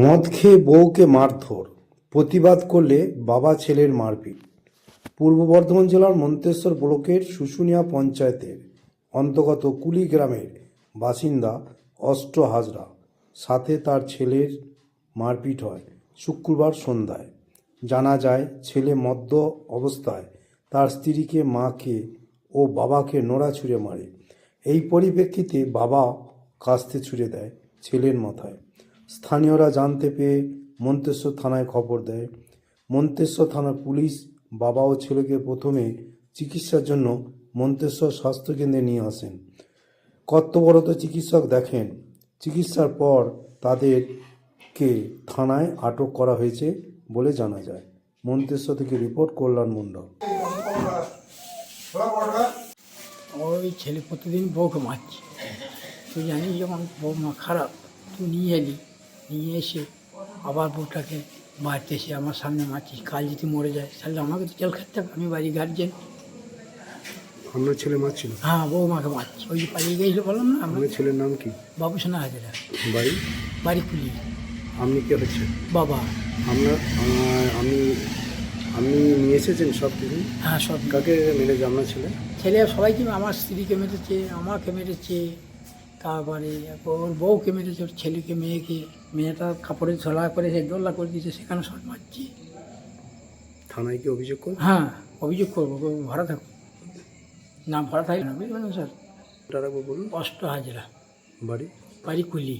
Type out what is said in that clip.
মদ খেয়ে বউকে মারধর, প্রতিবাদ করলে বাবা ছেলের মারপিট। পূর্ব বর্ধমান জেলার মন্তেশ্বর ব্লকের শুশুনিয়া পঞ্চায়েতের অন্তর্গত কুলি গ্রামের বাসিন্দা অষ্ট হাজরা, সাথে তার ছেলের মারপিট হয় শুক্রবার সন্ধ্যায়। জানা যায়, ছেলে মদ্য অবস্থায় তার স্ত্রীকে, মাকে ও বাবাকে নোড়া ছুঁড়ে মারে। এই পরিপ্রেক্ষিতে বাবা কাস্তে ছুঁড়ে দেয় ছেলের মাথায়। স্থানীয়রা জানতে পেয়ে মন্তেশ্বর থানায় খবর দেয়। মন্তেশ্বর থানার পুলিশ বাবা ও ছেলেকে প্রথমে চিকিৎসার জন্য মন্তেশ্বর স্বাস্থ্যকেন্দ্রে নিয়ে আসেন। কর্তব্যরত চিকিৎসক দেখেন, চিকিৎসার পর তাদেরকে থানায় আটক করা হয়েছে বলে জানা যায়। মন্তেশ্বর থেকে রিপোর্ট, কল্যাণ মণ্ডল। ওই ছেলে প্রতিদিন বউকে মারছে। তুই জানিস যখন বউ মা খারাপ, তুই নিয়ে এলি। নিয়ে এসে আবার বউটাকে মারতে এসে আমার সামনে মারছিস কাল যদি মরে যায় তাহলে আমাকে তো জেল খাটতে হবে। আমি বাড়ি গার্জেন আপনার ছেলে মারছিল? হ্যাঁ বউ মাকে মারছে। ওই যে পালিয়ে গেছিল বললাম না আমরা? ছেলের নাম কি? বাবু সোনা হাজারা বাড়ি? বাড়ি কুলি আপনি কে হচ্ছে বাবা। আপনার আমি আপনি নিয়ে এসেছেন সব কিছু? হ্যাঁ সব। কাকে মেরেছে আপনার ছেলে? ছেলে সবাইকে আমার স্ত্রীকে মেরেছে আমাকে মেরেছে। তারপরে ওর বউকে মেরেছে ওর ছেলেকে মেয়েকে মেয়েটা কাপড়ে ঝোলা করে সে দোল্লা করে দিয়েছে সেখানে সব মারছি। থানায় কি অভিযোগ করব? হ্যাঁ অভিযোগ করব ভাড়া থাকুক। না ভাড়া থাকবে না বুঝবেন স্যার? বলুন? অষ্ট হাজরা বাড়ি? বাড়ি কুলি।